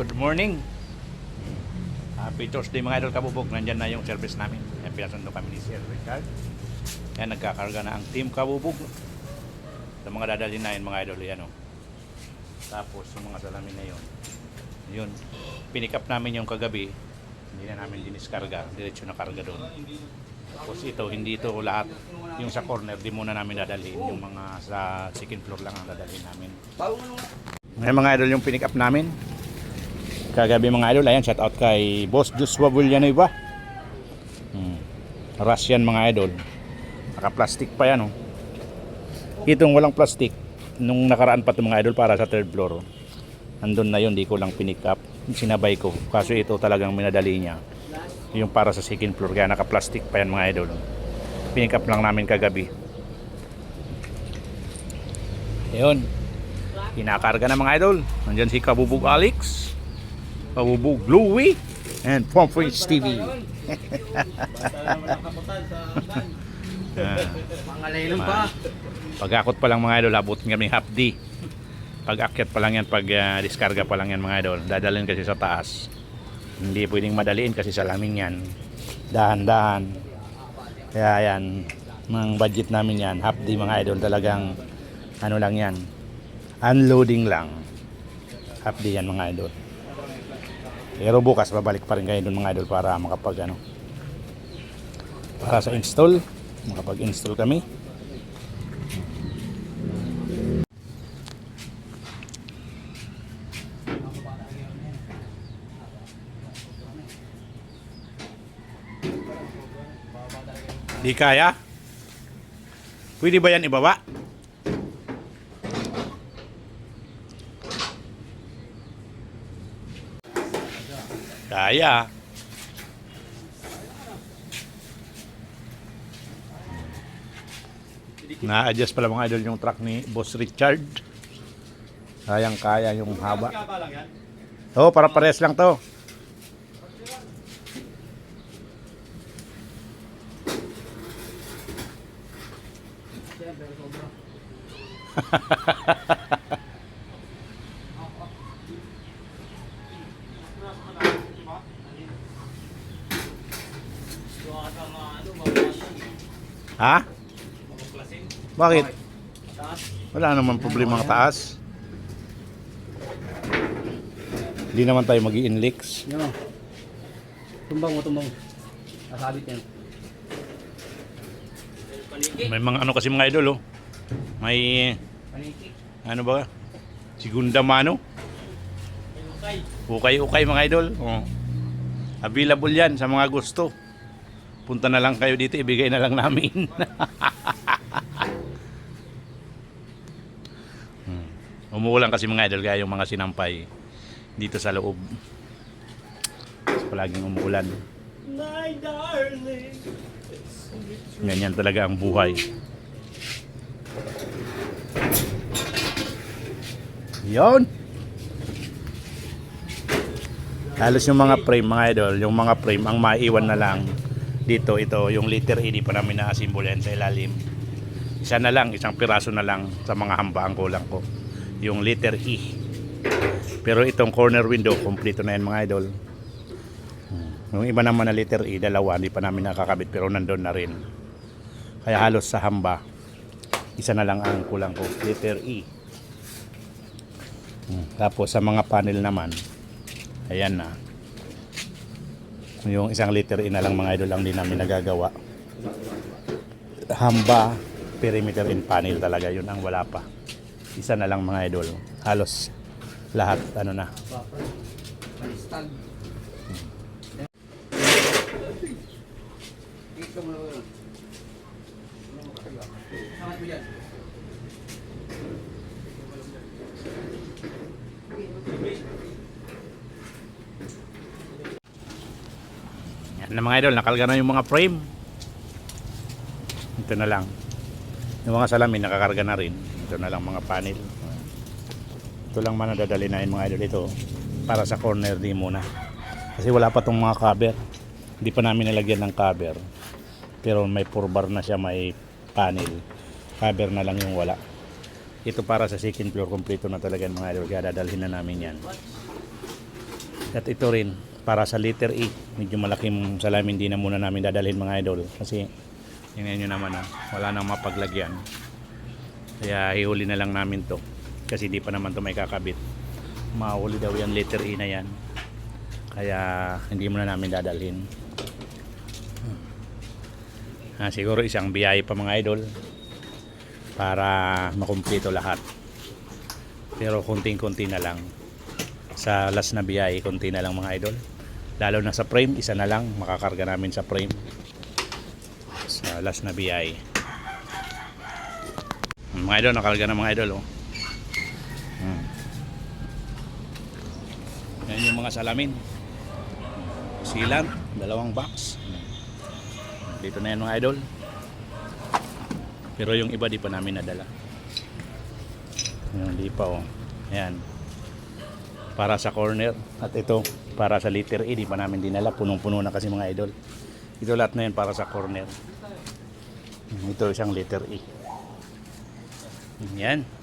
Good morning. Happy Thursday mga idol kabubog. Nandyan na yung service namin. Yan, pinasundo kami ni Sir Richard. Yan, nagkakarga na ang team kabubog. Sa mga dadalhin na yun mga idol. Yan o. Tapos yung mga salamin na yun. Yun. Pinick up namin yung kagabi. Hindi na namin diniskarga. Diretso na karga doon. Tapos ito, hindi ito lahat. Yung sa corner, di muna namin dadalhin. Yung mga sa second floor lang ang dadalhin namin. Ngayon mga idol yung pinick up namin. Kagabi mga idol, ayan, shout out kay Boss Joshua Villanueva. Hmm. Russian mga idol. Naka-plastic pa yan, oh. Itong walang plastic, nung nakaraan pa itong mga idol para sa third floor. oh. Andun na yun, di ko lang pinick up. Sinabay ko. Kaso ito talagang minadali niya. Yung para sa second floor, kaya naka-plastic pa yan mga idol. Pinick up lang namin kagabi. Ayun. Kinakarga na mga idol. Nandyan si Kabubog Alex. Kabubog Louie. And Pomfrits TV. Ah, Pangalaynon pa. pag-akot pa lang mga idol, abutin kami half D. Pag-akyat pa lang yan, pag-diskarga pa lang yan mga idol. Dadalhin kasi sa taas. Hindi pwedeng madaliin kasi sa laming yan. Dahan-dahan. Kaya yan, mga budget namin yan, half D mga idol, talagang ano lang yan, unloading lang. Half D yan mga idol. Pero bukas babalik pa rin kayo doon mga idol para makapag ano, para sa install, makapag-install kami. Di kaya? Pwede ba yan ibaba? Kaya. Na-adjust pala mga idol yung truck ni Boss Richard. Kayang kaya yung haba. Oo, para pares lang to. Ha? Bakit? Wala naman problema ang taas. Hindi naman tayo mag inlix Yan o. Tumbang mo, tumbang. Nasabit yan. May mga ano kasi mga idol oh. May Paniki. ano ba? Segunda mano. Ukay-ukay mga idol. Oh. Available yan sa mga gusto. Punta na lang kayo dito, ibigay na lang namin. hmm. Umuulan kasi mga idol, kaya yung mga sinampay dito sa loob. Kasi palaging umuulan. My darling. Ganyan talaga ang buhay. Yon. Halos yung mga frame mga idol, yung mga frame ang maiwan na lang dito ito yung letter E di pa namin na-assemble yan sa ilalim. Isa na lang, isang piraso na lang sa mga hamba ang kulang ko. Yung letter E. Pero itong corner window, kompleto na yan mga idol. Hmm. Yung iba naman na letter E, dalawa, hindi pa namin nakakabit pero nandun na rin. Kaya halos sa hamba, isa na lang ang kulang ko, letter E. Hmm. Tapos sa mga panel naman, ayan na. Yung isang letter E na lang mga idol ang di namin nagagawa. Hamba, perimeter and panel talaga, yun ang wala pa. Isa na lang mga idol. Halos lahat ano na. Palistag. Dito mo lang. Sangat mo yan. Yan na mga idol, nakalga na yung mga frame. Ito na lang. Yung mga salamin nakakarga na rin. Ito na lang mga panel. Ito lang man nadadali na yung mga idol ito para sa corner di muna. Kasi wala pa tong mga cover. Hindi pa namin nilagyan ng cover. Pero may bar na siya, may panel. Cover na lang yung wala. Ito para sa second floor, kompleto na talaga mga idol. Kaya dadalhin na namin yan. At ito rin, para sa liter E, medyo malaking salamin din na muna namin dadalhin mga idol. Kasi, tingnan nyo naman ah, wala nang mapaglagyan. Kaya ihuli na lang namin to. Kasi di pa naman to may kakabit. Mahuli daw yan liter E na yan. Kaya hindi muna namin dadalhin. Ah, siguro isang biyahe pa mga idol para makumpleto lahat. Pero konting-konti na lang. Sa last na biyahe, konti na lang mga idol. Lalo na sa frame, isa na lang makakarga namin sa frame. Sa last na biyahe. Mga idol, nakarga na mga idol. Oh. Hmm. Yan yung mga salamin. Silan, dalawang box. Dito na yan mga idol. Pero yung iba di pa namin nadala. Yung di pa oh. Ayan. Para sa corner. At ito, para sa liter E, di pa namin dinala. Punong-puno na kasi mga idol. Ito lahat na yan para sa corner. Ito isang liter E. Yan.